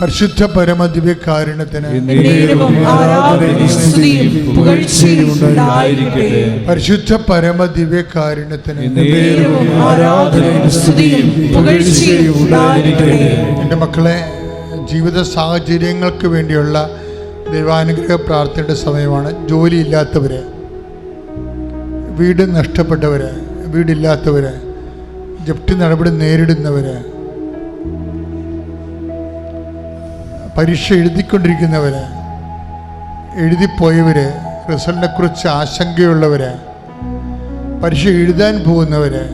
പരിശുദ്ധ പരമദിവ്യകാരുണ്യത്തിന് പരിശുദ്ധ പരമദിവ്യകാരുണ്യത്തിന് എന്റെ മക്കളെ ജീവിത സാഹചര്യങ്ങൾക്ക് വേണ്ടിയുള്ള ദൈവാനുഗ്രഹ പ്രാർത്ഥനയുടെ സമയമാണ്. ജോലിയില്ലാത്തവര് വീട് നഷ്ടപ്പെട്ടവര് വീടില്ലാത്തവര് ജപ്തി നടപടി നേരിടുന്നവര് പരീക്ഷ എഴുതിക്കൊണ്ടിരിക്കുന്നവര് എഴുതിപ്പോയവര് റിസൾട്ടിനെ കുറിച്ച് ആശങ്കയുള്ളവര് പരീക്ഷ എഴുതാൻ പോകുന്നവര്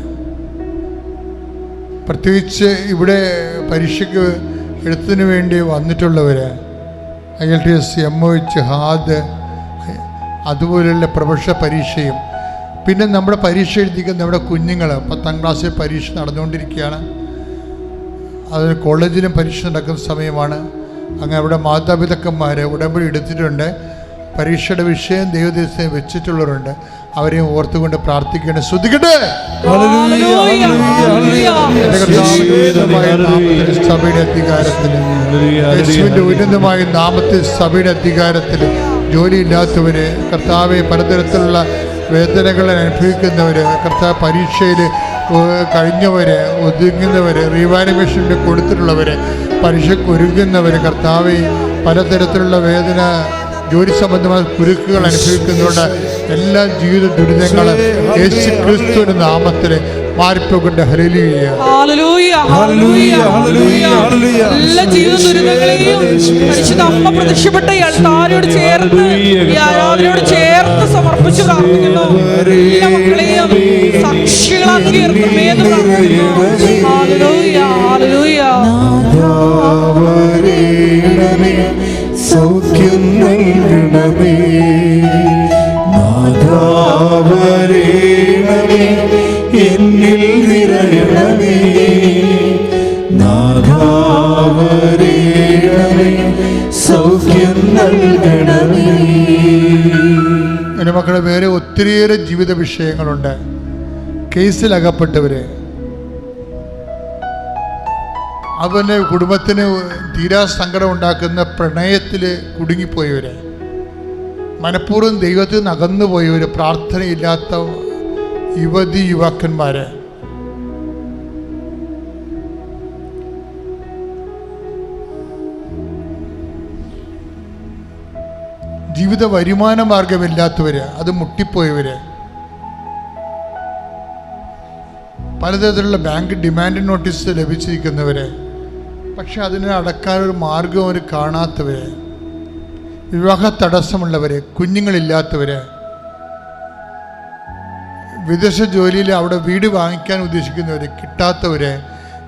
പ്രത്യേകിച്ച് ഇവിടെ പരീക്ഷയ്ക്ക് എഴുത്തിന് വേണ്ടി വന്നിട്ടുള്ളവർ I L T S M O H HAAD അതുപോലെയുള്ള പ്രൊഫഷണൽ പരീക്ഷയും പിന്നെ നമ്മുടെ പരീക്ഷ എഴുതിക്കുന്ന നമ്മുടെ കുഞ്ഞുങ്ങൾ പത്താം ക്ലാസ്സിൽ പരീക്ഷ നടന്നുകൊണ്ടിരിക്കുകയാണ്. അത് കോളേജിലും പരീക്ഷ നടക്കുന്ന സമയമാണ്. അങ്ങനെ അവിടെ മാതാപിതാക്കന്മാരെ ഉടമ്പടി എടുത്തിട്ടുണ്ട്. പരീക്ഷയുടെ വിഷയം ദൈവദേശം വെച്ചിട്ടുള്ളവരുണ്ട്. അവരെയും ഓർത്തുകൊണ്ട് പ്രാർത്ഥിക്കേണ്ട ശ്രദ്ധിക്കട്ടെ? ഉന്നതമായ നാമത്തിൽ സഭയുടെ അധികാരത്തിൽ യേശുവിന്റെ ഉന്നതമായ നാമത്തിൽ സഭയുടെ അധികാരത്തിൽ ജോലിയില്ലാത്തവര് കർത്താവെ പലതരത്തിലുള്ള വേദനകൾ അനുഭവിക്കുന്നവര് കർത്താവ് പരീക്ഷയിൽ കഴിഞ്ഞവര് ഒതുങ്ങുന്നവര് റീവാലുവേഷൻ കൊടുത്തിട്ടുള്ളവര് പലിശ ഒരുങ്ങുന്നവര് കർത്താവ് പലതരത്തിലുള്ള വേദന ജോലി സംബന്ധമായ കുരുക്കുകൾ അനുഭവിക്കുന്നതുകൊണ്ട് എല്ലാ ജീവിത ദുരിതങ്ങളും യേശു ക്രിസ്തുവിന്റെ നാമത്തിൽ ഹല്ലേലൂയ, ഹല്ലേലൂയ. എല്ലാ ജീവിത ദുരിതങ്ങളെയും പരിശുദ്ധ അമ്മ പ്രത്യക്ഷപ്പെട്ട ഈ ആരാധനയോട് ചേർത്ത് സമർപ്പിച്ചു പ്രാർത്ഥിക്കുന്നു. എല്ലാ മക്കളെയും സാക്ഷികളാക്കി പ്രാർത്ഥിക്കുന്നു. സൗഖ്യം നൽകണമേ. നാഥാവരേണമേ എന്നിൽ നിറയണമേ. നാഥാവരേണമേ സൗഖ്യം നൽകണമേ. എന്റെ മക്കളെ വേറെ ഒത്തിരിയേറെ ജീവിത വിഷയങ്ങളുണ്ട് കേസിലകപ്പെട്ടവര്. അവന്റെ കുടുംബത്തിന് തീരാ സങ്കടം ഉണ്ടാക്കുന്ന പ്രണയത്തിൽ കുടുങ്ങിപ്പോയവര്. മനഃപൂർവം ദൈവത്തിൽ നിന്ന് അകന്നു പോയവര് പ്രാർത്ഥനയില്ലാത്ത യുവതി യുവാക്കന്മാര്. ജീവിത വരുമാന മാർഗമില്ലാത്തവര് അത് മുട്ടിപ്പോയവര്. പലതരത്തിലുള്ള ബാങ്ക് ഡിമാൻഡ് നോട്ടീസ് ലഭിച്ചിരിക്കുന്നവര്. പക്ഷെ അതിനെ അടക്കാനൊരു മാർഗം അവർ കാണാത്തവര്. വിവാഹ തടസ്സമുള്ളവര് കുഞ്ഞുങ്ങളില്ലാത്തവര്. വിദേശ ജോലിയിൽ അവിടെ വീട് വാങ്ങിക്കാൻ ഉദ്ദേശിക്കുന്നവർ കിട്ടാത്തവർ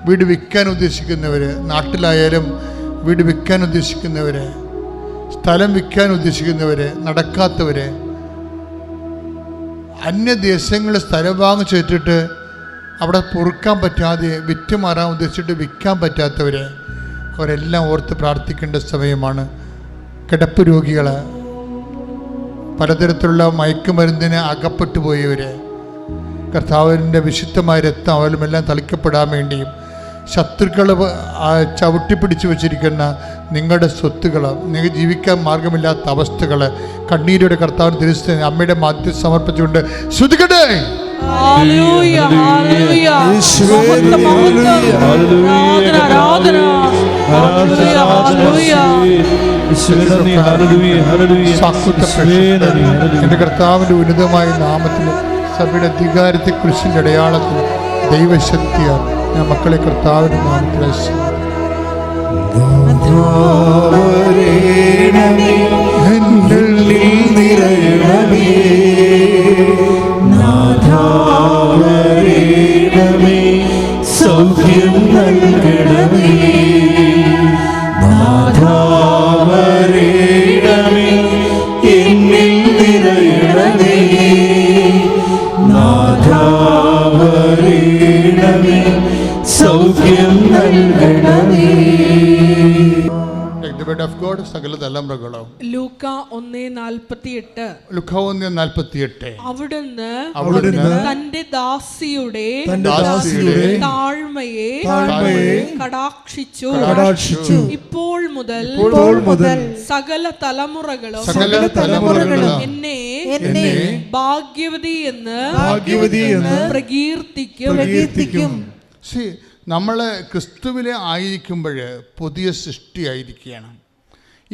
വീട് വിൽക്കാൻ ഉദ്ദേശിക്കുന്നവർ നാട്ടിലായാലും വീട് വിൽക്കാൻ ഉദ്ദേശിക്കുന്നവർ സ്ഥലം വിൽക്കാൻ ഉദ്ദേശിക്കുന്നവർ നടക്കാത്തവർ അന്യദേശങ്ങളിൽ സ്ഥലം വാങ്ങിച്ചു വെച്ചിട്ട് അവിടെ പൊറുക്കാൻ പറ്റാതെ വിറ്റ് മാറാൻ ഉദ്ദേശിച്ചിട്ട് വിൽക്കാൻ പറ്റാത്തവർ അവരെല്ലാം ഓർത്ത് പ്രാർത്ഥിക്കേണ്ട സമയമാണ്. കിടപ്പ് രോഗികൾ പലതരത്തിലുള്ള മയക്കുമരുന്നിന് അകപ്പെട്ടു പോയവർ കർത്താവിന്റെ വിശുദ്ധമായ രക്തം അവരുമെല്ലാം തളിക്കപ്പെടാൻ വേണ്ടിയും ശത്രുക്കൾ ചവിട്ടിപ്പിടിച്ച് വെച്ചിരിക്കുന്ന വച്ചിരിക്കുന്ന നിങ്ങളുടെ സ്വത്തുകൾ നിങ്ങൾ ജീവിക്കാൻ മാർഗമില്ലാത്ത അവസ്ഥകൾ കണ്ണീരുടെ കർത്താവിന് തിരിച്ച് അമ്മയുടെ മാധ്യം സമർപ്പിച്ചുകൊണ്ട് ശ്രുതിക്കട്ടെ എന്റെ കർത്താവിന്റെ ഉന്നതമായ നാമത്തിൽ സഭയുടെ അധികാരത്തെ കുറിച്ചിന്റെ അടയാളത്തിൽ ദൈവശക്തിയാൽ ഞാൻ മക്കളെ കർത്താവിന്റെ നാമത്തിൽ നിറയണമേ സൗഖ്യം നൽകണമേ. ഗോഡ് സകല തലമുറകളും ലൂക്ക ഒന്നേ നാൽപ്പത്തിയെട്ട്. ലുഖാവൊന്ന് നാൽപ്പത്തിയെട്ട്. അവിടുന്ന് അവിടുന്ന് തന്റെ ദാസിയുടെ ദാസിയുടെ താഴ്മയെ താഴ്മയെ കടാക്ഷിച്ചു. കടാക്ഷിച്ചു. ഇപ്പോൾ മുതൽ ഇപ്പോൾ മുതൽ സകല തലമുറകളും സകല തലമുറകളും എന്നെ എന്നെ ഭാഗ്യവതി എന്ന് ഭാഗ്യവതി എന്ന് പ്രകീർത്തിക്കും. പ്രകീർത്തിക്കും. സി നമ്മൾ ക്രിസ്തുവിലെ ആയിരിക്കുമ്പോൾ പുതിയ സൃഷ്ടിയായിരിക്കുകയാണ്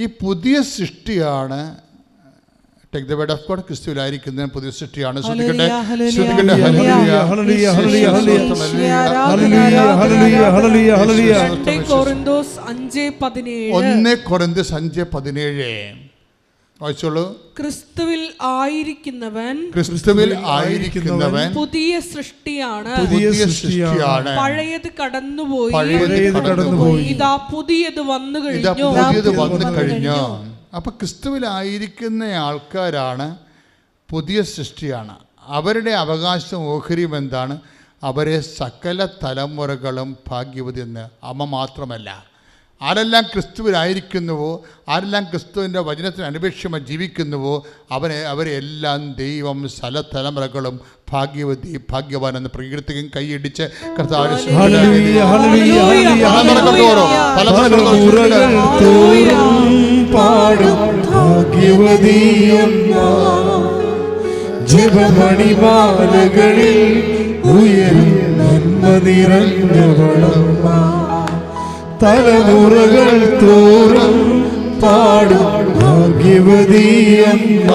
ഈ പുതിയ സൃഷ്ടിയാണ് take the word of God ക്രിസ്തുവിലായിരിക്കുന്ന പുതിയ സൃഷ്ടിയാണ്. ശ്രദ്ധിക്കട്ടെ hallelujah, ശ്രദ്ധിക്കട്ടെ hallelujah, hallelujah, hallelujah, hallelujah, hallelujah, hallelujah, hallelujah. രണ്ട് കൊറിന്തോസ് അഞ്ച് പതിനേഴ് ഒന്ന് കുറന്ത് സഞ്ച് പതിനേഴ് വായിച്ചോളൂ. ക്രിസ്തുവിൽ ആയിരിക്കുന്നവൻ ക്രിസ്തുവിൽ ആയിരിക്കുന്നവൻ പുതിയ സൃഷ്ടിയാണ്. പുതിയ സൃഷ്ടിയാണ്. പഴയത് കടന്നുപോയി. പഴയത് കടന്നുപോയി. ഇതാ പുതിയത് വന്നു ഇതാ കഴിഞ്ഞു. പുതിയത് വന്നു കഴിഞ്ഞു. അപ്പൊ ക്രിസ്തുവിലായിരിക്കുന്ന ആൾക്കാരാണ് പുതിയ സൃഷ്ടിയാണ്. അവരുടെ അവകാശം ഓഹരിയും എന്താണ്? അവരെ സകല തലമുറകളും ഭാഗ്യവതി എന്ന്. അമ്മ മാത്രമല്ല. ആരെല്ലാം ക്രിസ്തുവിലായിരിക്കുന്നുവോ ആരെല്ലാം ക്രിസ്തുവിന്റെ വചനത്തിന് അനുപേക്ഷമായി ജീവിക്കുന്നുവോ അവനെ അവരെല്ലാം ദൈവം സകല തലമുറകളും ഭാഗ്യവതി ഭാഗ്യവാൻ എന്ന് പ്രകീർത്തിക്കും കൈയിടിച്ച് ജപമണിമാലകളിൽ ഉയരും നിറഞ്ഞവളമ്മ തലമുറകൾ തോറും പാടും ഭാഗ്യവതിയമ്മ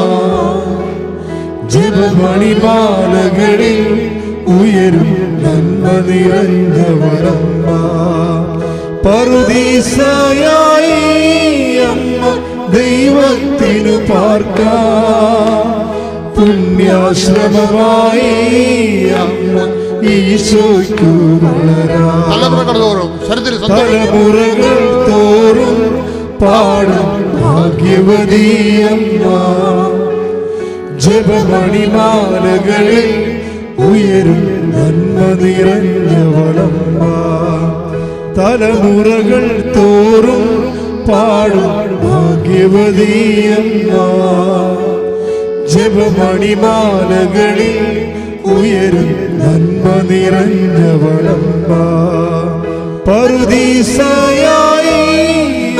ജപമണിമാലകളിൽ ഉയരും നന്മ നിറഞ്ഞവളമ്മ പറുദീസയായി അമ്മ ദൈവത്തിനു പാർക്കാം പുണ്യാശ്രമമായി അമ്മ ഈശോയ്ക്കു തലമുറകൾ തോറും തലമുറകൾ തോറും പാടും ഭാഗ്യവതീയമ്മ. ജപമണിമാലകളിൽ ഉയരും നന്മ നിറഞ്ഞവളമ്മ തലമുറകൾ തോറും പാടും ഭാഗ്യവതീയമ്മ. ജപമണിമാലകളിൽ ഉയരും നന്മ നിറഞ്ഞവളമ്മ പറുദീസയായി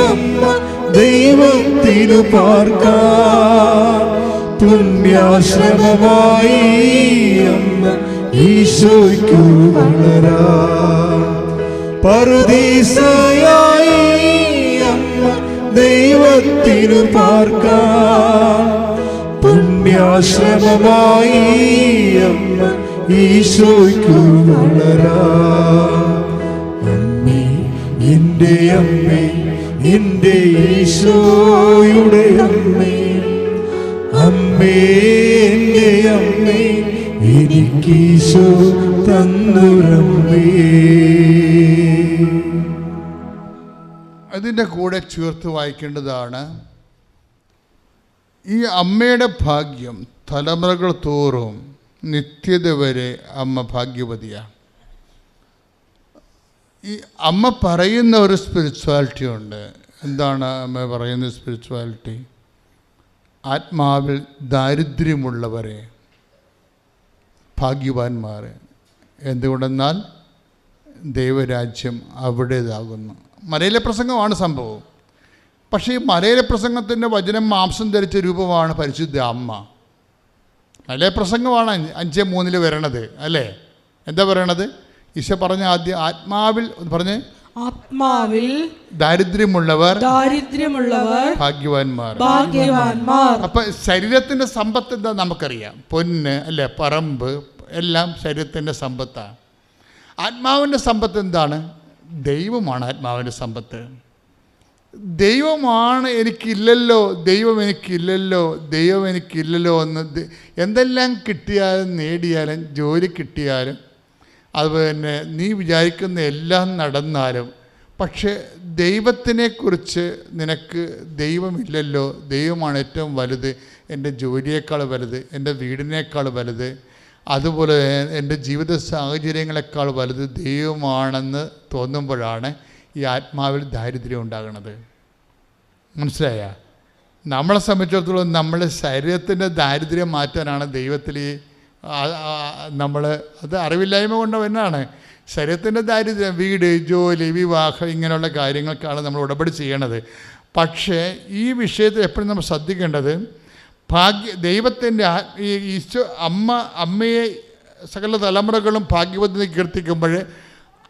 അമ്മ ദൈവത്തിനു പാർക്കാം. പുണ്യാശ്രമമായി അമ്മ ഈശോയ്ക്കു വളരാ. പറുദീസയായി അമ്മ ദൈവത്തിനു പാർക്കാം. പുണ്യാശ്രമമായി അമ്മ ഈശോയ്ക്കു വളരാ അമ്മേ എന്റെ അമ്മേ എന്റെ ഈശോയുടെ അമ്മേ. അമ്മേ എന്റെ അമ്മേ എനിക്കീശോ തന്നുരമ്മേ. അതിന്റെ കൂടെ ചേർത്ത് വായിക്കേണ്ടതാണ് ഈ അമ്മയുടെ ഭാഗ്യം തലമുറകൾ തോറും നിത്യത വരെ അമ്മ ഭാഗ്യവതിയാണ്. ഈ അമ്മ പറയുന്ന ഒരു സ്പിരിച്വാലിറ്റി ഉണ്ട്. എന്താണ് അമ്മ പറയുന്ന സ്പിരിച്വാലിറ്റി ആത്മാവിൽ ദാരിദ്ര്യമുള്ളവരെ ഭാഗ്യവാന്മാർ എന്തുകൊണ്ടെന്നാൽ ദൈവരാജ്യം അവിടേതാകുന്നു. മലയിലെ പ്രസംഗമാണ് സംഭവം. പക്ഷേ ഈ മലയിലെ പ്രസംഗത്തിന്റെ വചനം മാംസം ധരിച്ച രൂപമാണ് പരിശുദ്ധ അമ്മ. മലയ പ്രസംഗമാണ് അഞ്ച് മൂന്നിൽ വരണത് അല്ലേ? എന്താ പറയണത്? ഈശോ പറഞ്ഞ ആദ്യം ആത്മാവിൽ പറഞ്ഞ്. ആത്മാവിൽ ദാരിദ്ര്യമുള്ളവർ ദാരിദ്ര്യമുള്ളവർ ഭാഗ്യവാന്മാർ. ഭാഗ്യവാന്മാർ. അപ്പൊ ശരീരത്തിന്റെ സമ്പത്ത് എന്താ നമുക്കറിയാം? പൊന്ന് അല്ലെ? പറമ്പ് എല്ലാം ശരീരത്തിന്റെ സമ്പത്താണ് ആത്മാവിന്റെ സമ്പത്ത് എന്താണ്? ദൈവമാണ് ആത്മാവിന്റെ സമ്പത്ത്. ദൈവമാണ് എനിക്കില്ലല്ലോ ദൈവം എനിക്കില്ലല്ലോ ദൈവം എനിക്കില്ലല്ലോ എന്ന് എന്തെല്ലാം കിട്ടിയാലും നേടിയാലും ജോലി കിട്ടിയാലും അതുപോലെ തന്നെ നീ വിചാരിക്കുന്ന എല്ലാം നടന്നാലും പക്ഷേ ദൈവത്തിനെക്കുറിച്ച് നിനക്ക് ദൈവമില്ലല്ലോ ദൈവമാണ് ഏറ്റവും വലുത് എന്റെ ജോലിയേക്കാൾ വലുത് എന്റെ വീടിനേക്കാൾ വലുത് അതുപോലെ എന്റെ ജീവിത സാഹചര്യങ്ങളെക്കാൾ വലുത് ദൈവമാണെന്ന് തോന്നുമ്പോഴാണ് ഈ ആത്മാവിൽ ദാരിദ്ര്യം ഉണ്ടാകുന്നത് മനസ്സിലായ? നമ്മളെ സംബന്ധിച്ചിടത്തോളം നമ്മളെ ശരീരത്തിന്റെ ദാരിദ്ര്യം മാറ്റാനാണ് ദൈവത്തിൽ നമ്മൾ അത് അറിവില്ലായ്മ കൊണ്ട് എന്നാണ് ശരീരത്തിന്റെ ദാരിദ്ര്യം വീട് ജോലി വിവാഹം ഇങ്ങനെയുള്ള കാര്യങ്ങൾക്കാണ് നമ്മൾ ഉടപടി ചെയ്യണത്. പക്ഷേ ഈ വിഷയത്തിൽ എപ്പോഴും നമ്മൾ ശ്രദ്ധിക്കേണ്ടത് ഭാഗ്യ ദൈവത്തിന്റെ ഈ അമ്മ അമ്മയെ സകല തലമുറകളും ഭാഗ്യവതി കീർത്തിക്കുമ്പോൾ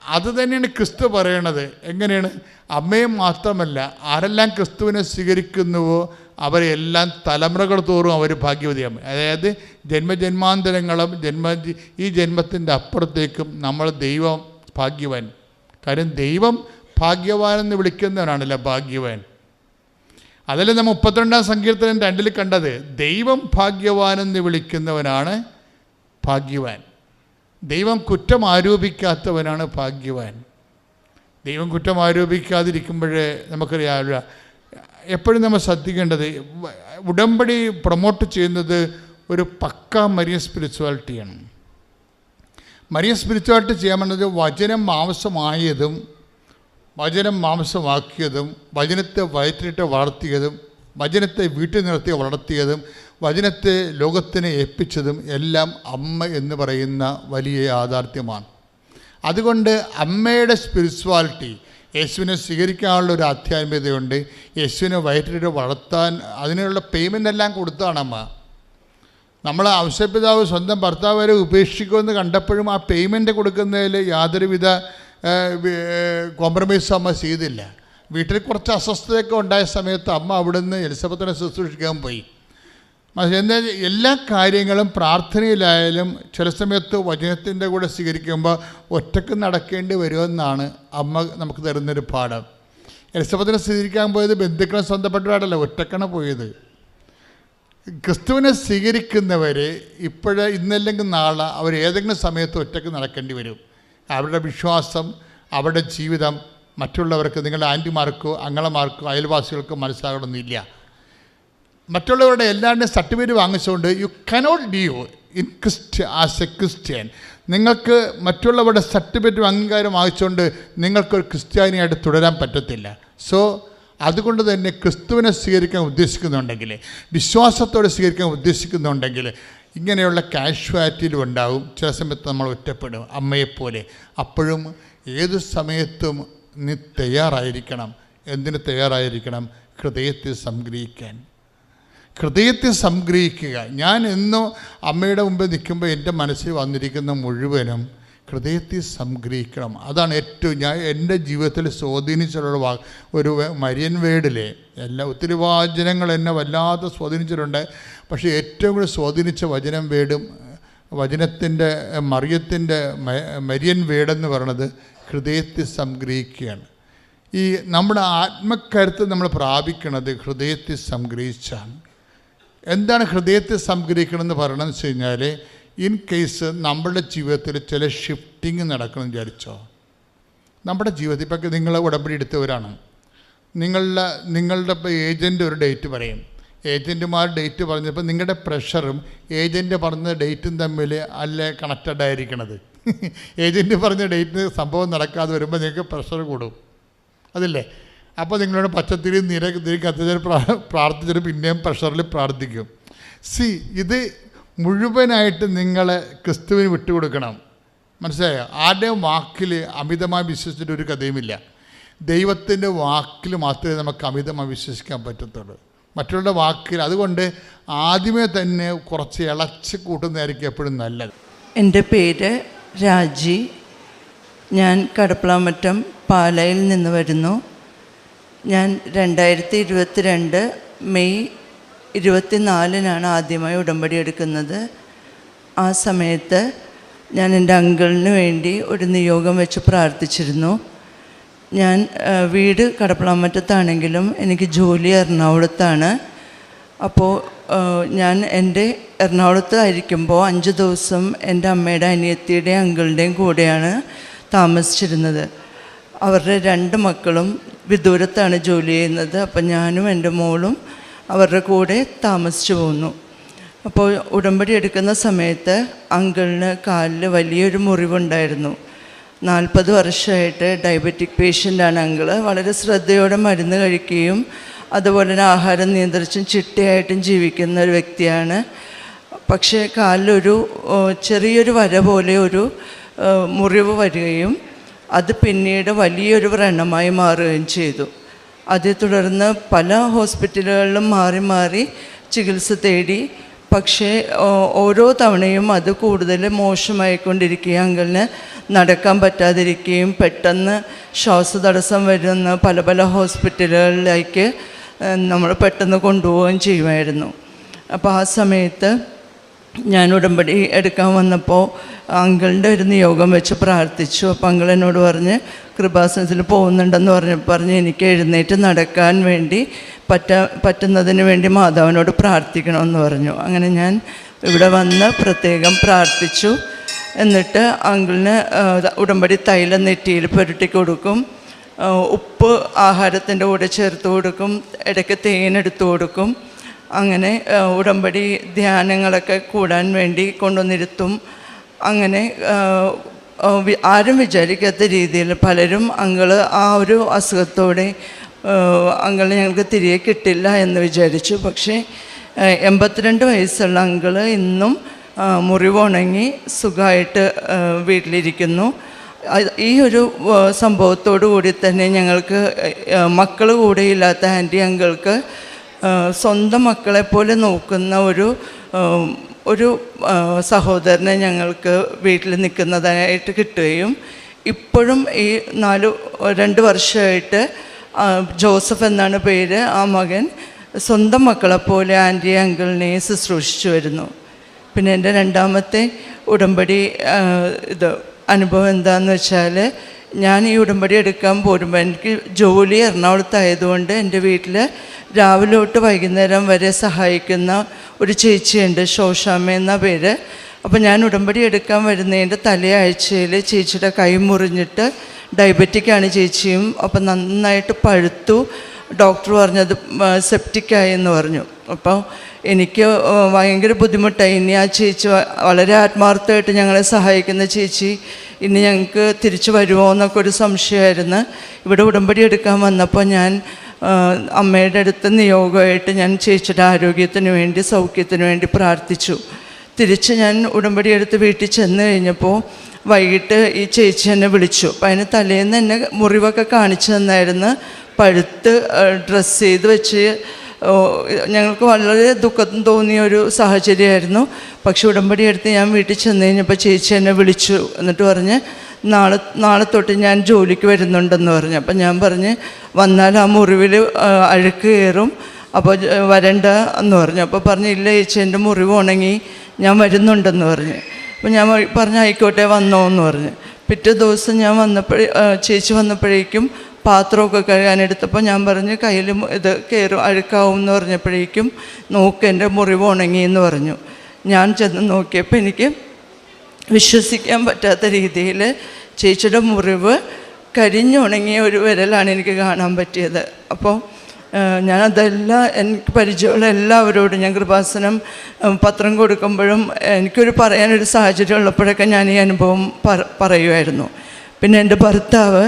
അത് തന്നെയാണ് ക്രിസ്തു പറയണത്. എങ്ങനെയാണ്? അമ്മയെ മാത്രമല്ല ആരെല്ലാം ക്രിസ്തുവിനെ സ്വീകരിക്കുന്നുവോ അവരെല്ലാം തലമുറകൾ തോറും അവർ ഭാഗ്യവതിയാകും. അതായത് ജന്മജന്മാന്തരങ്ങളും ജന്മ ഈ ജന്മത്തിന്റെ അപ്പുറത്തേക്കും നമ്മൾ ദൈവം ഭാഗ്യവാൻ. കാര്യം ദൈവം ഭാഗ്യവാൻ എന്ന് വിളിക്കുന്നവനാണല്ലോ ഭാഗ്യവാൻ. അതല്ലേ നമ്മൾ മുപ്പത്തിരണ്ടാം സങ്കീർത്തനം രണ്ടിൽ കണ്ടത്? ദൈവം ഭാഗ്യവാനെന്ന് വിളിക്കുന്നവനാണ് ഭാഗ്യവാൻ. ദൈവം കുറ്റം ആരോപിക്കാത്തവനാണ് ഭാഗ്യവാൻ. ദൈവം കുറ്റം ആരോപിക്കാതിരിക്കുമ്പോഴേ നമുക്കറിയാമല്ലോ. എപ്പോഴും നമ്മൾ ശ്രദ്ധിക്കേണ്ടത് ഉടമ്പടി പ്രൊമോട്ട് ചെയ്യുന്നത് ഒരു പക്ക മരിയ സ്പിരിച്വാലിറ്റിയാണ്. മരിയ സ്പിരിച്വാലിറ്റി ചെയ്യാൻ വേണ്ടത് വചനം മാംസമായതും വചനം മാംസമാക്കിയതും വചനത്തെ വയറ്റിലിട്ട് വളർത്തിയതും വചനത്തെ വീട്ടിൽ നിർത്തി വളർത്തിയതും വചനത്തെ ലോകത്തിനെ ഏൽപ്പിച്ചതും എല്ലാം അമ്മ എന്ന് പറയുന്ന വലിയ യാഥാർത്ഥ്യമാണ്. അതുകൊണ്ട് അമ്മയുടെ സ്പിരിച്വാലിറ്റി യേശുവിനെ സ്വീകരിക്കാനുള്ള ഒരു ആധ്യാത്മികതയുണ്ട് യേശുവിനെ വയറ്റിട്ട് വളർത്താൻ അതിനുള്ള പേയ്മെന്റ് എല്ലാം കൊടുത്താണ് അമ്മ. നമ്മൾ ആവശ്യപിതാവ് സ്വന്തം ഭർത്താവ് വരെ ഉപേക്ഷിക്കുമെന്ന് കണ്ടപ്പോഴും ആ പേയ്മെന്റ് കൊടുക്കുന്നതിൽ യാതൊരുവിധ കോംപ്രമൈസും അമ്മ ചെയ്തില്ല. വീട്ടിൽ കുറച്ച് അസ്വസ്ഥതയൊക്കെ ഉണ്ടായ സമയത്ത് അമ്മ അവിടുന്ന് എലിസബത്തിനെ ശുശ്രൂഷിക്കാൻ പോയി. എന്നാൽ എല്ലാ കാര്യങ്ങളും പ്രാർത്ഥനയിലായാലും ചില സമയത്ത് വചനത്തിന്റെ കൂടെ സ്വീകരിക്കുമ്പോൾ ഒറ്റയ്ക്ക് നടക്കേണ്ടി വരുമെന്നാണ് അമ്മ നമുക്ക് തരുന്നൊരു പാഠം. എലിസബത്തിനെ സ്വീകരിക്കാൻ പോയത് ബന്ധുക്കളെ സ്വന്തപ്പെട്ടവരല്ല ഒറ്റക്കണ പോയത്. ക്രിസ്തുവിനെ സ്വീകരിക്കുന്നവർ ഇപ്പോഴേ ഇന്നല്ലെങ്കിൽ നാളെ അവർ ഏതെങ്കിലും സമയത്ത് ഒറ്റയ്ക്ക് നടക്കേണ്ടി വരും. അവരുടെ വിശ്വാസം അവരുടെ ജീവിതം മറ്റുള്ളവർക്ക് നിങ്ങളുടെ ആന്റിമാർക്കോ അങ്ങളമാർക്കോ അയൽവാസികൾക്കോ മനസ്സിലാകണമെന്നില്ല. മറ്റുള്ളവരുടെ എല്ലാവരുടെയും സർട്ടിഫിക്കറ്റ് വാങ്ങിച്ചുകൊണ്ട് you cannot do in Christ as a Christian നിങ്ങൾക്ക് മറ്റുള്ളവരുടെ സർട്ടിഫിക്കറ്റ് അംഗീകാരം വാങ്ങിച്ചുകൊണ്ട് നിങ്ങൾക്കൊരു ക്രിസ്ത്യാനിയായിട്ട് തുടരാൻ പറ്റത്തില്ല. സോ അതുകൊണ്ട് തന്നെ ക്രിസ്തുവിനെ സ്വീകരിക്കാൻ ഉദ്ദേശിക്കുന്നുണ്ടെങ്കിൽ വിശ്വാസത്തോടെ സ്വീകരിക്കാൻ ഉദ്ദേശിക്കുന്നുണ്ടെങ്കിൽ ഇങ്ങനെയുള്ള കാഷ്വാലിറ്റിയിലും ഉണ്ടാവും. ചില സമയത്ത് നമ്മൾ ഒറ്റപ്പെടും അമ്മയെപ്പോലെ. അപ്പോഴും ഏത് സമയത്തും നീ തയ്യാറായിരിക്കണം. എന്തിന് തയ്യാറായിരിക്കണം? ഹൃദയത്തിൽ സംഗ്രഹിക്കാൻ. ഹൃദയത്തെ സംഗ്രഹിക്കുക. ഞാൻ എന്നോ അമ്മയുടെ മുമ്പിൽ നിൽക്കുമ്പോൾ എന്റെ മനസ്സിൽ വന്നിരിക്കുന്ന മുഴുവനും ഹൃദയത്തെ സംഗ്രഹിക്കണം. അതാണ് ഏറ്റവും ഞാൻ എന്റെ ജീവിതത്തിൽ സ്വാധീനിച്ചിട്ടുള്ള വാ ഒരു മരിയൻ വേഡിലെ എല്ലാ ഒത്തിരി വാചനങ്ങൾ എന്നെ വല്ലാതെ സ്വാധീനിച്ചിട്ടുണ്ട്. പക്ഷേ ഏറ്റവും കൂടുതൽ സ്വാധീനിച്ച വചനം വേടും വചനത്തിന്റെ മറിയത്തിന്റെ മരിയൻ വേടെന്ന് പറയണത് ഹൃദയത്തെ സംഗ്രഹിക്കുകയാണ്. ഈ നമ്മുടെ ആത്മക്കരുത്ത് നമ്മൾ പ്രാപിക്കുന്നത് ഹൃദയത്തെ സംഗ്രഹിച്ചാണ്. എന്താണ് ഹൃദയത്തെ സംഗ്രഹിക്കണമെന്ന് പറയണമെന്ന് വെച്ച് കഴിഞ്ഞാൽ ഇൻ കേസ് നമ്മളുടെ ജീവിതത്തിൽ ചില ഷിഫ്റ്റിംഗ് നടക്കണം വിചാരിച്ചോ? നമ്മുടെ ജീവിതത്തിൽ ഇപ്പം നിങ്ങൾ ഉടമ്പടി എടുത്തവരാണ്. നിങ്ങളുടെ നിങ്ങളുടെ ഏജന്റ് ഒരു ഡേറ്റ് പറയും. ഏജന്റുമാർ ഡേറ്റ് പറഞ്ഞപ്പോൾ നിങ്ങളുടെ പ്രഷറും ഏജന്റ് പറഞ്ഞ ഡേറ്റും തമ്മിൽ അല്ല കണക്റ്റഡ് ആയിരിക്കണത്? ഏജന്റ് പറഞ്ഞ ഡേറ്റിന് സംഭവം നടക്കാതെ വരുമ്പോൾ നിങ്ങൾക്ക് പ്രഷർ കൂടും. അതില്ലേ? അപ്പോൾ നിങ്ങളുടെ പച്ചത്തിരി നിര തിരി പ്രാ പ്രാർത്ഥിച്ചിട്ട് പിന്നെയും പ്രഷറിൽ പ്രാർത്ഥിക്കും. സി ഇത് മുഴുവനായിട്ട് നിങ്ങൾ ക്രിസ്തുവിന് വിട്ടുകൊടുക്കണം. മനസ്സിലായോ? ആരുടെയും വാക്കിൽ അമിതമായി വിശ്വസിച്ചിട്ട് ഒരു കഥയുമില്ല. ദൈവത്തിന്റെ വാക്കിൽ മാത്രമേ നമുക്ക് അമിതമായി വിശ്വസിക്കാൻ പറ്റത്തുള്ളൂ. മറ്റുള്ള വാക്കിൽ അതുകൊണ്ട് ആദ്യമേ തന്നെ കുറച്ച് ഇളച്ച് കൂട്ടുന്നതായിരിക്കും എപ്പോഴും നല്ലത്. എന്റെ പേര് രാജി. ഞാൻ കടപ്പളാമറ്റം പാലയിൽ നിന്ന് വരുന്നു. ഞാൻ രണ്ടായിരത്തി ഇരുപത്തിരണ്ട് മെയ് ഇരുപത്തിനാലിനാണ് ആദ്യമായി ഉടമ്പടി എടുക്കുന്നത്. ആ സമയത്ത് ഞാൻ എന്റെ അങ്കിളിന് വേണ്ടി ഒരു നിയോഗം വെച്ച് പ്രാർത്ഥിച്ചിരുന്നു. ഞാൻ വീട് കടപ്പളാമറ്റത്താണെങ്കിലും എനിക്ക് ജോലി എറണാകുളത്താണ്. അപ്പോൾ ഞാൻ എന്റെ എറണാകുളത്ത് ആയിരിക്കുമ്പോൾ അഞ്ച് ദിവസം എന്റെ അമ്മയുടെ അനിയത്തിയുടെയും അങ്കിളുടെയും കൂടെയാണ് താമസിച്ചിരുന്നത്. അവരുടെ രണ്ട് മക്കളും വിദൂരത്താണ് ജോലി ചെയ്യുന്നത്. അപ്പം ഞാനും എന്റെ മോളും അവരുടെ കൂടെ താമസിച്ചു പോന്നു. അപ്പോൾ ഉടമ്പടി എടുക്കുന്ന സമയത്ത് അങ്കിളിന് കാലിൽ വലിയൊരു മുറിവുണ്ടായിരുന്നു. നാൽപ്പത് വർഷമായിട്ട് ഡയബറ്റിക് പേഷ്യന്റാണ് അങ്കിൾ. വളരെ ശ്രദ്ധയോടെ മരുന്ന് കഴിക്കുകയും അതുപോലെ തന്നെ ആഹാരം നിയന്ത്രിച്ചും ചിട്ടയായിട്ടും ജീവിക്കുന്ന ഒരു വ്യക്തിയാണ്. പക്ഷേ കാലിലൊരു ചെറിയൊരു വര പോലെ ഒരു മുറിവ് വരികയും അത് പിന്നീട് വലിയൊരു വ്രണമായി മാറുകയും ചെയ്തു. അതേ തുടർന്ന് പല ഹോസ്പിറ്റലുകളിലും മാറി മാറി ചികിത്സ തേടി. പക്ഷേ ഓരോ തവണയും അത് കൂടുതൽ മോശമായിക്കൊണ്ടിരിക്കുകയും അങ്കിളിന് നടക്കാൻ പറ്റാതിരിക്കുകയും പെട്ടെന്ന് ശ്വാസതടസ്സം വരുന്ന പല പല ഹോസ്പിറ്റലുകളിലേക്ക് നമ്മൾ പെട്ടെന്ന് കൊണ്ടുപോവുകയും ചെയ്യുമായിരുന്നു. അപ്പോൾ ആ സമയത്ത് ഞാൻ ഉടമ്പടി എടുക്കാൻ വന്നപ്പോൾ അങ്കിളിന്റെ ഒരു നിയോഗം വെച്ച് പ്രാർത്ഥിച്ചു. അപ്പോൾ അങ്കിൾ എന്നോട് പറഞ്ഞ് കൃപാസനത്തിൽ പോകുന്നുണ്ടെന്ന് പറഞ്ഞ് പറഞ്ഞ് എനിക്ക് എഴുന്നേറ്റ് നടക്കാൻ വേണ്ടി പറ്റ പറ്റുന്നതിന് വേണ്ടി മാതാവിനോട് പ്രാർത്ഥിക്കണമെന്ന് പറഞ്ഞു. അങ്ങനെ ഞാൻ ഇവിടെ വന്ന് പ്രത്യേകം പ്രാർത്ഥിച്ചു. എന്നിട്ട് അങ്കിളിന് ഉടമ്പടി തൈലം നെറ്റിയിൽ പുരട്ടി കൊടുക്കും. ഉപ്പ് ആഹാരത്തിന്റെ കൂടെ ചേർത്ത് കൊടുക്കും. ഇടയ്ക്ക് തേനെടുത്ത് കൊടുക്കും. അങ്ങനെ ഉടമ്പടി ധ്യാനങ്ങളൊക്കെ കൂടാൻ വേണ്ടി കൊണ്ടുവന്നിരുത്തും. അങ്ങനെ ആരും വിചാരിക്കാത്ത രീതിയിൽ പലരും അങ്കിൾ ആ ഒരു അസുഖത്തോടെ അങ്കിൾ ഞങ്ങൾക്ക് തിരികെ കിട്ടില്ല എന്ന് വിചാരിച്ചു. പക്ഷേ എൺപത്തിരണ്ട് വയസ്സുള്ള അങ്കിൾ ഇന്നും മുറിവുണങ്ങി സുഖമായിട്ട് വീട്ടിലിരിക്കുന്നു. ഈ ഒരു സംഭവത്തോടു കൂടി തന്നെ ഞങ്ങൾക്ക് മക്കൾ കൂടെ ഇല്ലാത്ത ആന്റി അങ്കിൾക്ക് സ്വന്തം മക്കളെ പോലെ നോക്കുന്ന ഒരു ഒരു സഹോദരനെ ഞങ്ങൾക്ക് വീട്ടിൽ നിൽക്കുന്നതായിട്ട് കിട്ടുകയും ഇപ്പോഴും ഈ നാല് രണ്ട് വർഷമായിട്ട് ജോസഫ് എന്നാണ് പേര് ആ മകൻ സ്വന്തം മക്കളെപ്പോലെ ആന്റി അങ്കിളിനെ ശുശ്രൂഷിച്ചു വരുന്നു. പിന്നെ എന്റെ രണ്ടാമത്തെ ഉടമ്പടി ഇത് അനുഭവം എന്താണെന്ന് വെച്ചാൽ ഞാൻ ഈ ഉടമ്പടി എടുക്കാൻ പോരുമ്പോൾ എനിക്ക് ജോലി എറണാകുളത്തായതുകൊണ്ട് എന്റെ വീട്ടിൽ രാവിലെ തൊട്ട് വൈകുന്നേരം വരെ സഹായിക്കുന്ന ഒരു ചേച്ചിയുണ്ട് ശോശാമ്മ എന്ന പേര്. അപ്പോൾ ഞാൻ ഉടമ്പടി എടുക്കാൻ വരുന്നതിന്റെ തലയാഴ്ചയിൽ ചേച്ചിയുടെ കൈ മുറിഞ്ഞിട്ട് ഡയബറ്റിക്കാണ് ചേച്ചിയും അപ്പം നന്നായിട്ട് പഴുത്തു. ഡോക്ടർ പറഞ്ഞത് സെപ്റ്റിക്കായി എന്ന് പറഞ്ഞു. അപ്പോൾ എനിക്ക് ഭയങ്കര ബുദ്ധിമുട്ടായി. ഇനി ആ ചേച്ചി വളരെ ആത്മാർത്ഥമായിട്ട് ഞങ്ങളെ സഹായിക്കുന്ന ചേച്ചി ഇനി ഞങ്ങൾക്ക് തിരിച്ചു വരുമോ എന്നൊക്കെ ഒരു സംശയമായിരുന്നു. ഇവിടെ ഉടമ്പടി എടുക്കാൻ വന്നപ്പോൾ ഞാൻ അമ്മയുടെ അടുത്ത് നിയോഗമായിട്ട് ഞാൻ ചേച്ചിയുടെ ആരോഗ്യത്തിന് വേണ്ടി സൗഖ്യത്തിന് വേണ്ടി പ്രാർത്ഥിച്ചു. തിരിച്ച് ഞാൻ ഉടമ്പടി എടുത്ത് വീട്ടിൽ ചെന്ന് കഴിഞ്ഞപ്പോൾ വൈകിട്ട് ഈ ചേച്ചി എന്നെ വിളിച്ചു. അപ്പം അതിന് തലേന്ന് എന്നെ മുറിവൊക്കെ കാണിച്ചു തന്നായിരുന്നു. പഴുത്ത് ഡ്രസ്സ് ചെയ്ത് വെച്ച് ഞങ്ങൾക്ക് വളരെ ദുഃഖം തോന്നിയ ഒരു സാഹചര്യമായിരുന്നു. പക്ഷെ ഉടമ്പടി എടുത്ത് ഞാൻ വീട്ടിൽ ചെന്ന് കഴിഞ്ഞപ്പോൾ ചേച്ചി എന്നെ വിളിച്ചു എന്നിട്ട് പറഞ്ഞ് നാളെ നാളെ തൊട്ട് ഞാൻ ജോലിക്ക് വരുന്നുണ്ടെന്ന് പറഞ്ഞു. അപ്പം ഞാൻ പറഞ്ഞ് വന്നാൽ ആ മുറിവിൽ അഴുക്ക് കയറും. അപ്പോൾ വരണ്ട എന്ന് പറഞ്ഞു. അപ്പോൾ പറഞ്ഞു ഇല്ല ചേച്ചി എന്റെ മുറിവ് ഉണങ്ങി ഞാൻ വരുന്നുണ്ടെന്ന് പറഞ്ഞു. അപ്പോൾ ഞാൻ പറഞ്ഞു ആയിക്കോട്ടെ വന്നോ എന്ന് പറഞ്ഞു. പിറ്റേ ദിവസം ഞാൻ വന്നപ്പോഴേ ചേച്ചി വന്നപ്പോഴേക്കും പാത്രമൊക്കെ കഴുകാനെടുത്തപ്പോൾ ഞാൻ പറഞ്ഞു കയ്യിൽ ഇത് കയറും അഴുക്കാവും എന്ന് പറഞ്ഞപ്പോഴേക്കും നോക്ക് എന്റെ മുറിവ് ഉണങ്ങി എന്ന് പറഞ്ഞു. ഞാൻ ചെന്ന് നോക്കിയപ്പോൾ എനിക്ക് വിശ്വസിക്കാൻ പറ്റാത്ത രീതിയിൽ ചേച്ചിയുടെ മുറിവ് കരിഞ്ഞുണങ്ങിയ ഒരു വിരലാണ് എനിക്ക് കാണാൻ പറ്റിയത്. അപ്പോൾ ഞാൻ അതെല്ലാം എനിക്ക് പരിചയമുള്ള എല്ലാവരോടും ഞാൻ കൃപാസനം പത്രം കൊടുക്കുമ്പോഴും എനിക്കൊരു പറയാനൊരു സാഹചര്യം ഉള്ളപ്പോഴൊക്കെ ഞാൻ ഈ അനുഭവം പറ- പറയുമായിരുന്നു. പിന്നെ എന്റെ ഭർത്താവ്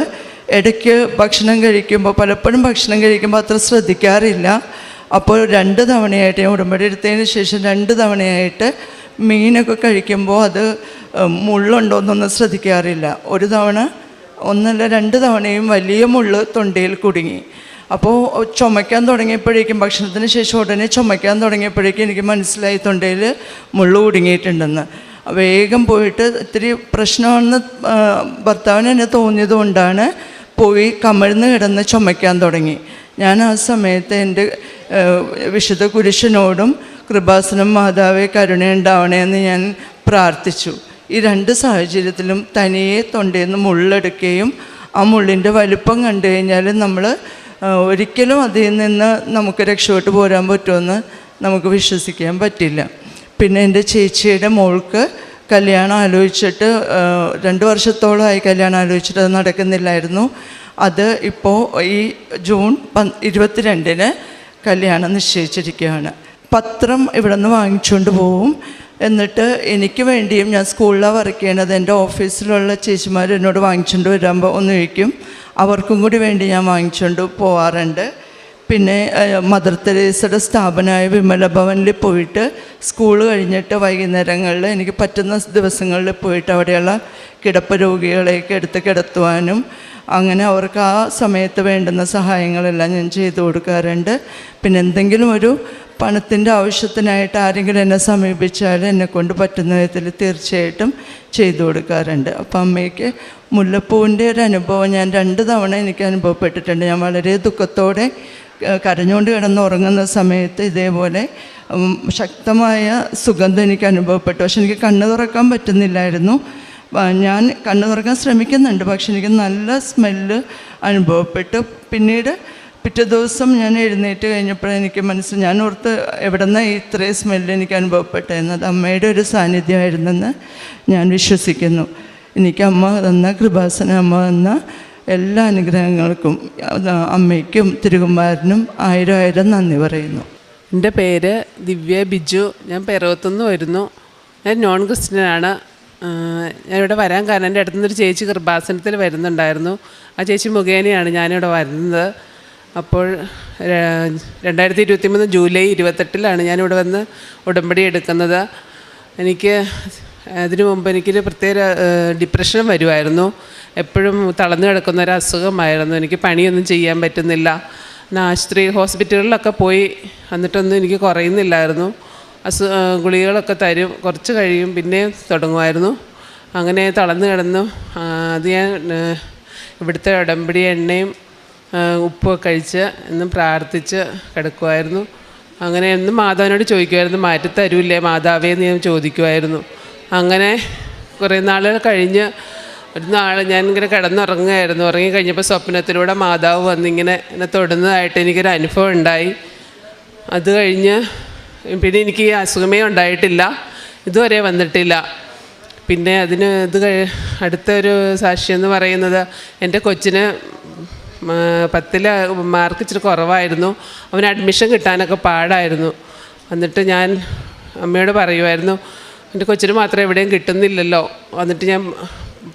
ഇടയ്ക്ക് ഭക്ഷണം കഴിക്കുമ്പോൾ പലപ്പോഴും ഭക്ഷണം കഴിക്കുമ്പോൾ അത്ര ശ്രദ്ധിക്കാറില്ല. അപ്പോൾ രണ്ട് തവണയായിട്ട് ഞാൻ ഉടമ്പടി എടുത്തതിന് ശേഷം രണ്ട് തവണയായിട്ട് മീനൊക്കെ കഴിക്കുമ്പോൾ അത് മുള്ളുണ്ടോ എന്നൊന്നും ശ്രദ്ധിക്കാറില്ല. ഒരു തവണ ഒന്നല്ല രണ്ട് തവണയും വലിയ മുള്ള് തൊണ്ടയിൽ കുടുങ്ങി. അപ്പോൾ ചുമയ്ക്കാൻ തുടങ്ങിയപ്പോഴേക്കും ഭക്ഷണത്തിന് ശേഷം ഉടനെ ചുമയ്ക്കാൻ തുടങ്ങിയപ്പോഴേക്കും എനിക്ക് മനസ്സിലായി തൊണ്ടയിൽ മുള്ളു കുടുങ്ങിയിട്ടുണ്ടെന്ന്. വേഗം പോയിട്ട് ഇത്തിരി പ്രശ്നമാണെന്ന് ഭർത്താവിന് എന്നെ തോന്നിയത് കൊണ്ടാണ് പോയി കമിഴ്ന്ന് കിടന്ന് ചുമയ്ക്കാൻ തുടങ്ങി. ഞാൻ ആ സമയത്ത് എന്റെ വിശുദ്ധ കുരിശനോടും കൃപാസനം മാതാവെ കരുണയുണ്ടാവണേന്ന് ഞാൻ പ്രാർത്ഥിച്ചു. ഈ രണ്ട് സാഹചര്യത്തിലും തനിയെ തൊണ്ടയിൽ നിന്ന് മുള്ളെടുക്കുകയും ആ മുള്ളിന്റെ വലിപ്പം കണ്ടു കഴിഞ്ഞാൽ നമ്മൾ ഒരിക്കലും അതിൽ നിന്ന് നമുക്ക് രക്ഷപ്പെട്ട് പോരാൻ പറ്റുമെന്ന് നമുക്ക് വിശ്വസിക്കാൻ പറ്റില്ല. പിന്നെ എന്റെ ചേച്ചിയുടെ മോൾക്ക് കല്യാണം ആലോചിച്ചിട്ട് രണ്ട് വർഷത്തോളമായി കല്യാണം ആലോചിച്ചിട്ട് അത് നടക്കുന്നില്ലായിരുന്നു. അത് ഇപ്പോൾ ഈ ജൂൺ ഇരുപത്തിരണ്ടിന് കല്യാണം നിശ്ചയിച്ചിരിക്കുകയാണ്. പത്രം ഇവിടെ നിന്ന് വാങ്ങിച്ചുകൊണ്ട് പോവും. എന്നിട്ട് എനിക്ക് വേണ്ടിയും ഞാൻ സ്കൂളിലാണ് വർക്ക് ചെയ്യണത്. എന്റെ ഓഫീസിലുള്ള ചേച്ചിമാർ എന്നോട് വാങ്ങിച്ചുകൊണ്ട് വരുമ്പോൾ ഒന്ന് ചോദിക്കും. അവർക്കും കൂടി വേണ്ടി ഞാൻ വാങ്ങിച്ചുകൊണ്ട് പോവാറുണ്ട്. പിന്നെ മദർ തെരേസയുടെ സ്ഥാപനമായ വിമല ഭവനിൽ പോയിട്ട് സ്കൂൾ കഴിഞ്ഞിട്ട് വൈകുന്നേരങ്ങളിൽ എനിക്ക് പറ്റുന്ന ദിവസങ്ങളിൽ പോയിട്ട് അവിടെയുള്ള കിടപ്പ് രോഗികളെയൊക്കെ എടുത്ത് കിടത്തുവാനും അങ്ങനെ അവർക്ക് ആ സമയത്ത് വേണ്ടുന്ന സഹായങ്ങളെല്ലാം ഞാൻ ചെയ്തു കൊടുക്കാറുണ്ട്. പിന്നെ എന്തെങ്കിലും ഒരു പണത്തിന്റെ ആവശ്യത്തിനായിട്ട് ആരെങ്കിലും എന്നെ സമീപിച്ചാൽ എന്നെ കൊണ്ട് പറ്റുന്ന വിധത്തിൽ തീർച്ചയായിട്ടും ചെയ്തു കൊടുക്കാറുണ്ട്. അപ്പം അമ്മയ്ക്ക് മുല്ലപ്പൂവിന്റെ ഒരു അനുഭവം ഞാൻ രണ്ട് തവണ എനിക്ക് അനുഭവപ്പെട്ടിട്ടുണ്ട്. ഞാൻ വളരെ ദുഃഖത്തോടെ കരഞ്ഞുകൊണ്ട് കിടന്ന് ഉറങ്ങുന്ന സമയത്ത് ഇതേപോലെ ശക്തമായ സുഗന്ധം എനിക്ക് അനുഭവപ്പെട്ടു. പക്ഷെ എനിക്ക് കണ്ണു തുറക്കാൻ പറ്റുന്നില്ലായിരുന്നു. ഞാൻ കണ്ണു തുറക്കാൻ ശ്രമിക്കുന്നുണ്ട്. പക്ഷെ എനിക്ക് നല്ല സ്മെല്ല് അനുഭവപ്പെട്ടു. പിന്നീട് പിറ്റേ ദിവസം ഞാൻ എഴുന്നേറ്റ് കഴിഞ്ഞപ്പോൾ എനിക്ക് മനസ്സിൽ ഞാൻ ഓർത്ത് എവിടെ നിന്നാണ് ഇത്രയും സ്മെല്ല് എനിക്ക് അനുഭവപ്പെട്ടതെന്ന് അത് അമ്മയുടെ ഒരു സാന്നിധ്യമായിരുന്നെന്ന് ഞാൻ വിശ്വസിക്കുന്നു. എനിക്ക് അമ്മ തന്ന കൃപാസന അമ്മ തന്ന എല്ലാ അനുഗ്രഹങ്ങൾക്കും അമ്മയ്ക്കും തിരുകുമാരനും ആയിരം ആയിരം നന്ദി പറയുന്നു. എന്റെ പേര് ദിവ്യ ബിജു. ഞാൻ പെരവത്തുനിന്ന് വരുന്നു. ഞാൻ നോൺ ക്രിസ്ത്യനാണ്. ഞാൻ ഇവിടെ വരാൻ കാരണം എന്റെ അടുത്തുനിന്നൊരു ചേച്ചി കൃപാസനത്തിൽ വരുന്നുണ്ടായിരുന്നു. ആ ചേച്ചി മുഖേനയാണ് ഞാനിവിടെ വരുന്നത്. അപ്പോൾ രണ്ടായിരത്തി ഇരുപത്തി മൂന്ന് ജൂലൈ ഇരുപത്തെട്ടിലാണ് ഞാനിവിടെ വന്ന് ഉടമ്പടി എടുക്കുന്നത്. എനിക്ക് അതിനു മുമ്പ് എനിക്കൊരു പ്രത്യേക ഡിപ്രഷൻ വരുമായിരുന്നു എപ്പോഴും തളർന്നു കിടക്കുന്ന ഒരു അസുഖമായിരുന്നു. എനിക്ക് പണിയൊന്നും ചെയ്യാൻ പറ്റുന്നില്ല. ആശുപത്രി ഹോസ്പിറ്റലുകളിലൊക്കെ പോയി എന്നിട്ടൊന്നും എനിക്ക് കുറയുന്നില്ലായിരുന്നു. അസു ഗുളികകളൊക്കെ തരും. കുറച്ച് കഴിയും പിന്നെ തുടങ്ങുമായിരുന്നു. അങ്ങനെ തളർന്നു കിടന്നു. അത് ഞാൻ ഇവിടുത്തെ ഉടമ്പടി എണ്ണയും ഉപ്പൊക്കെ കഴിച്ച് എന്നും പ്രാർത്ഥിച്ച് കിടക്കുമായിരുന്നു അങ്ങനെ എന്നും മാതാവിനോട് ചോദിക്കുമായിരുന്നു മാറ്റി തരൂല്ലേ മാതാവേ? എന്ന് ഞാൻ ചോദിക്കുമായിരുന്നു അങ്ങനെ കുറേ നാളുകൾ കഴിഞ്ഞ് ഒരു നാൾ ഞാൻ ഇങ്ങനെ കിടന്നുറങ്ങുകയായിരുന്നു. ഉറങ്ങി കഴിഞ്ഞപ്പോൾ സ്വപ്നത്തിലൂടെ മാതാവ് വന്നിങ്ങനെ എന്നെ തൊടുന്നതായിട്ട് എനിക്കൊരു അനുഭവം ഉണ്ടായി. അത് കഴിഞ്ഞ് പിന്നെ എനിക്ക് ഈ അസുഖമേ ഉണ്ടായിട്ടില്ല. ഇതുവരെ വന്നിട്ടില്ല. പിന്നെ അതിന് ഇത് അടുത്തൊരു സാക്ഷി എന്ന് പറയുന്നത് എന്റെ കൊച്ചിന് പത്തിൽ മാർക്ക് ഇച്ചിരി കുറവായിരുന്നു. അവന് അഡ്മിഷൻ കിട്ടാനൊക്കെ പാടായിരുന്നു. എന്നിട്ട് ഞാൻ അമ്മയോട് പറയുമായിരുന്നു എന്റെ കൊച്ചിന് മാത്രം എവിടെയും കിട്ടുന്നില്ലല്ലോ. എന്നിട്ട് ഞാൻ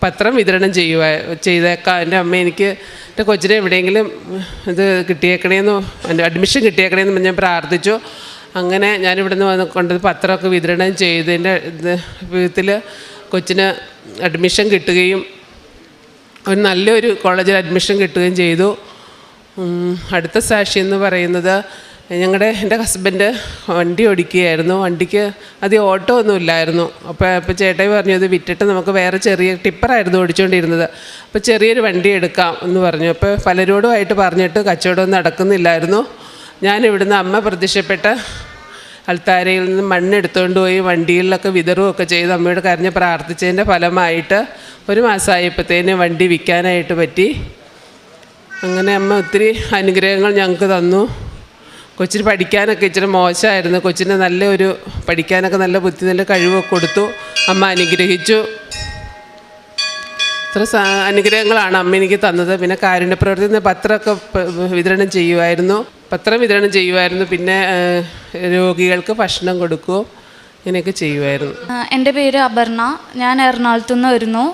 പത്രം വിതരണം ചെയ്യുക ചെയ്തേക്കാം. എന്റെ അമ്മ എനിക്ക് എന്റെ കൊച്ചിനെ എവിടെയെങ്കിലും ഇത് കിട്ടിയേക്കണേന്ന് എന്റെ അഡ്മിഷൻ കിട്ടിയേക്കണേന്ന് ഞാൻ പ്രാർത്ഥിച്ചു. അങ്ങനെ ഞാനിവിടുന്ന് വന്ന് കൊണ്ടത് പത്രമൊക്കെ വിതരണം ചെയ്തതിന്റെ ഇത് വിധത്തിൽ കൊച്ചിന് അഡ്മിഷൻ കിട്ടുകയും ഒരു നല്ലൊരു കോളേജിൽ അഡ്മിഷൻ കിട്ടുകയും ചെയ്തു. അടുത്ത സാക്ഷി എന്ന് പറയുന്നത് ഞങ്ങളുടെ എന്റെ ഹസ്ബൻഡ് വണ്ടി ഓടിക്കുകയായിരുന്നു. വണ്ടിക്ക് അധികം ഓട്ടോ ഒന്നും ഇല്ലായിരുന്നു. അപ്പോൾ അപ്പോൾ ചേട്ടായി പറഞ്ഞു അത് വിറ്റിട്ട് നമുക്ക് വേറെ ചെറിയ ടിപ്പറായിരുന്നു ഓടിച്ചുകൊണ്ടിരുന്നത് അപ്പോൾ ചെറിയൊരു വണ്ടി എടുക്കാം എന്ന് പറഞ്ഞു. അപ്പോൾ പലരോടുമായിട്ട് പറഞ്ഞിട്ട് കച്ചവടം നടക്കുന്നില്ലായിരുന്നു. ഞാൻ ഇവിടുന്ന് അമ്മ പ്രത്യക്ഷപ്പെട്ട അൽത്താരയിൽ നിന്ന് മണ്ണെടുത്തുകൊണ്ട് പോയി വണ്ടിയിലൊക്കെ വിതറുകയൊക്കെ ചെയ്ത് അമ്മയോട് കരഞ്ഞ് പ്രാർത്ഥിച്ചതിന്റെ ഫലമായിട്ട് ഒരു മാസമായപ്പോഴത്തേന് വണ്ടി വിൽക്കാനായിട്ട് പറ്റി. അങ്ങനെ അമ്മ ഒത്തിരി അനുഗ്രഹങ്ങൾ ഞങ്ങൾക്ക് തന്നു. കൊച്ചിന് പഠിക്കാനൊക്കെ ഇച്ചിരി മോശമായിരുന്നു. കൊച്ചിന് നല്ലൊരു പഠിക്കാനൊക്കെ നല്ല ബുദ്ധി നല്ല കഴിവൊക്കെ കൊടുത്തു. അമ്മ അനുഗ്രഹിച്ചു. ഇത്ര അനുഗ്രഹങ്ങളാണ് അമ്മ എനിക്ക് തന്നത്. പിന്നെ കാരുണ്യ പ്രവർത്തി പത്രമൊക്കെ വിതരണം ചെയ്യുമായിരുന്നു പത്രം വിതരണം ചെയ്യുമായിരുന്നു പിന്നെ രോഗികൾക്ക് ഭക്ഷണം കൊടുക്കുകയും ഇങ്ങനെയൊക്കെ ചെയ്യുമായിരുന്നു എന്റെ പേര് അപർണ. ഞാൻ എറണാകുളത്തു നിന്ന് വരുന്നു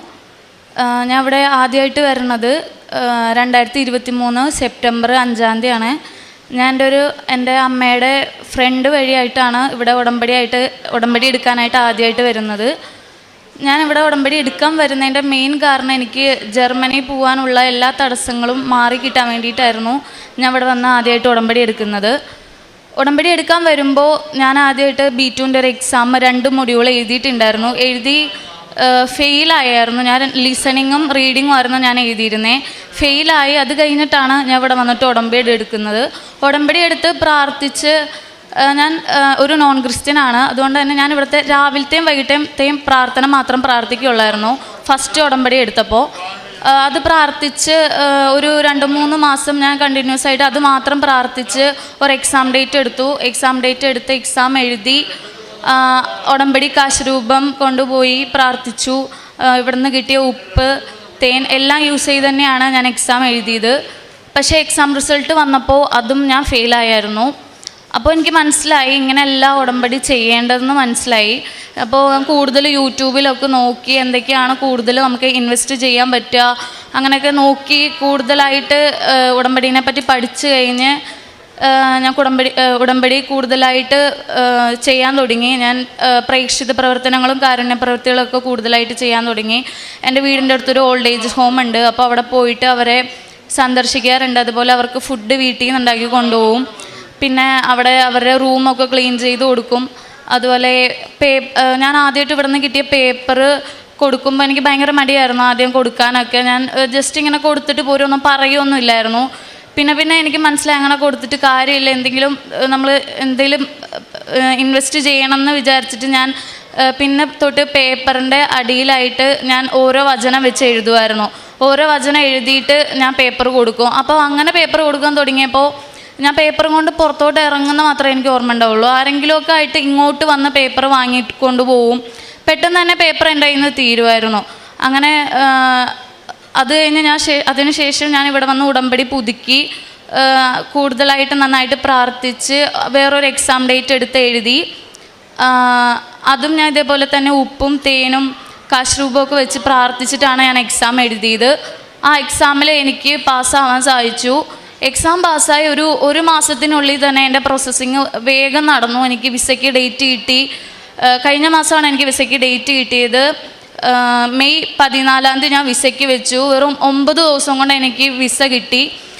ഞാൻ ഇവിടെ ആദ്യമായിട്ട് വരുന്നത് രണ്ടായിരത്തി ഇരുപത്തി മൂന്ന് സെപ്റ്റംബർ അഞ്ചാം തീയതിയാണ്. ഞാൻ എന്റെ ഒരു എന്റെ അമ്മയുടെ ഫ്രണ്ട് വഴിയായിട്ടാണ് ഇവിടെ ഉടമ്പടിയായിട്ട് ഉടമ്പടി എടുക്കാനായിട്ട് ആദ്യമായിട്ട് വരുന്നത്. ഞാൻ ഇവിടെ ഉടമ്പടി എടുക്കാൻ വരുന്നതിന്റെ മെയിൻ കാരണം എനിക്ക് ജർമ്മനി പോകാനുള്ള എല്ലാ തടസ്സങ്ങളും മാറി കിട്ടാൻ വേണ്ടിയിട്ടായിരുന്നു ഞാൻ ഇവിടെ വന്ന് ആദ്യമായിട്ട് ഉടമ്പടി എടുക്കുന്നത്. ഉടമ്പടി എടുക്കാൻ വരുമ്പോൾ ഞാൻ ആദ്യമായിട്ട് ബി ടുവിന്റെ ഒരു എക്സാം രണ്ട് മൊഡ്യൂൾ എഴുതിയിട്ടുണ്ടായിരുന്നു. എഴുതി ഫെയിലായിരുന്നു ഞാൻ ലിസണിങ്ങും റീഡിങ്ങും ആയിരുന്നു ഞാൻ എഴുതിയിരുന്നത് ഫെയിലായി. അത് കഴിഞ്ഞിട്ടാണ് ഞാൻ ഇവിടെ വന്നിട്ട് ഉടമ്പടി എടുക്കുന്നത്. ഉടമ്പടി എടുത്ത് പ്രാർത്ഥിച്ച് ഞാൻ ഒരു നോൺ ക്രിസ്ത്യൻ ആണ്. അതുകൊണ്ട് തന്നെ ഞാൻ ഇവിടുത്തെ രാവിലത്തെയും വൈകിട്ടത്തെയും പ്രാർത്ഥന മാത്രം പ്രാർത്ഥിക്കുകയുള്ളായിരുന്നു. ഫസ്റ്റ് ഉടമ്പടി എടുത്തപ്പോൾ അത് പ്രാർത്ഥിച്ച് ഒരു രണ്ട് മൂന്ന് മാസം ഞാൻ കണ്ടിന്യൂസ് ആയിട്ട് അത് മാത്രം പ്രാർത്ഥിച്ച് ഒരു എക്സാം ഡേറ്റ് എടുത്തു. എക്സാം ഡേറ്റ് എടുത്ത് എക്സാം എഴുതി. ഉടമ്പടി കാശരൂപം കൊണ്ടുപോയി പ്രാർത്ഥിച്ചു. ഇവിടുന്ന് കിട്ടിയ ഉപ്പ് തേൻ എല്ലാം യൂസ് ചെയ്ത് തന്നെയാണ് ഞാൻ എക്സാം എഴുതിയത്. പക്ഷേ എക്സാം റിസൾട്ട് വന്നപ്പോൾ അതും ഞാൻ ഫെയിലായിരുന്നു അപ്പോൾ എനിക്ക് മനസ്സിലായി ഇങ്ങനെയല്ല ഉടമ്പടി ചെയ്യേണ്ടതെന്ന് മനസ്സിലായി. അപ്പോൾ കൂടുതൽ യൂട്യൂബിലൊക്കെ നോക്കി എന്തൊക്കെയാണ് കൂടുതൽ നമുക്ക് ഇൻവെസ്റ്റ് ചെയ്യാൻ പറ്റുക. അങ്ങനെയൊക്കെ നോക്കി കൂടുതലായിട്ട് ഉടമ്പടീനെ പറ്റി പഠിച്ചു കഴിഞ്ഞ് ഞാൻ ഉടമ്പടി ഉടമ്പടി കൂടുതലായിട്ട് ചെയ്യാൻ തുടങ്ങി. ഞാൻ പ്രേക്ഷിത പ്രവർത്തനങ്ങളും കാരുണ്യ പ്രവൃത്തികളൊക്കെ കൂടുതലായിട്ട് ചെയ്യാൻ തുടങ്ങി. എന്റെ വീടിന്റെ അടുത്തൊരു ഓൾഡ് ഏജ് ഹോം ഉണ്ട്. അപ്പോൾ അവിടെ പോയിട്ട് അവരെ സന്ദർശിക്കാറുണ്ട്. അതുപോലെ അവർക്ക് ഫുഡ് വീട്ടിൽ നിന്ന് ഉണ്ടാക്കി കൊണ്ടുപോകും. പിന്നെ അവിടെ അവരുടെ റൂമൊക്കെ ക്ലീൻ ചെയ്ത് കൊടുക്കും. അതുപോലെ പേ ഞാൻ ആദ്യമായിട്ട് ഇവിടെ നിന്ന് കിട്ടിയ പേപ്പർ കൊടുക്കുമ്പോൾ എനിക്ക് ഭയങ്കര മടിയായിരുന്നു ആദ്യം കൊടുക്കാനൊക്കെ. ഞാൻ ജസ്റ്റ് ഇങ്ങനെ കൊടുത്തിട്ട് പോരും ഒന്നും പറയുമൊന്നുമില്ലായിരുന്നു പിന്നെ പിന്നെ എനിക്ക് മനസ്സിലായി അങ്ങനെ കൊടുത്തിട്ട് കാര്യമില്ല. എന്തെങ്കിലും നമ്മൾ എന്തെങ്കിലും ഇൻവെസ്റ്റ് ചെയ്യണം എന്ന് വിചാരിച്ചിട്ട് ഞാൻ പിന്നെ തൊട്ട് പേപ്പറിന്റെ അടിയിലായിട്ട് ഞാൻ ഓരോ വചനം വെച്ച് എഴുതുമായിരുന്നു ഓരോ വചനം എഴുതിയിട്ട് ഞാൻ പേപ്പർ കൊടുക്കും. അപ്പോൾ അങ്ങനെ പേപ്പർ കൊടുക്കാൻ തുടങ്ങിയപ്പോൾ ഞാൻ പേപ്പർ കൊണ്ട് പുറത്തോട്ട് ഇറങ്ങുന്ന മാത്രമേ എനിക്ക് ഓർമ്മ ഉണ്ടാവുള്ളൂ. ആരെങ്കിലുമൊക്കെ ആയിട്ട് ഇങ്ങോട്ട് വന്ന് പേപ്പർ വാങ്ങിക്കൊണ്ട് പോവും. പെട്ടെന്ന് തന്നെ പേപ്പർ എന്റെ കയ്യിൽ നിന്ന് തീരുമായിരുന്നു അങ്ങനെ അത് കഴിഞ്ഞ് ഞാൻ അതിനുശേഷം ഞാൻ ഇവിടെ വന്ന് ഉടമ്പടി പുതുക്കി കൂടുതലായിട്ട് നന്നായിട്ട് പ്രാർത്ഥിച്ച് വേറൊരു എക്സാം ഡേറ്റ് എടുത്ത് എഴുതി. അതും ഞാൻ ഇതേപോലെ തന്നെ ഉപ്പും തേനും കാശ്രൂപമൊക്കെ വെച്ച് പ്രാർത്ഥിച്ചിട്ടാണ് ഞാൻ എക്സാം എഴുതിയത്. ആ എക്സാമിൽ എനിക്ക് പാസ്സാവാൻ സാധിച്ചു. എക്സാം പാസ്സായി ഒരു ഒരു മാസത്തിനുള്ളിൽ തന്നെ എന്റെ പ്രോസസ്സിങ് വേഗം നടന്നു. എനിക്ക് വിസയ്ക്ക് ഡേറ്റ് കിട്ടി. കഴിഞ്ഞ മാസമാണ് എനിക്ക് വിസയ്ക്ക് ഡേറ്റ് കിട്ടിയത്. മെയ് പതിനാലാം തീയതി ഞാൻ വിസയ്ക്ക് വെച്ചു. വെറും ഒമ്പത് ദിവസം കൊണ്ട് എനിക്ക് വിസ കിട്ടി.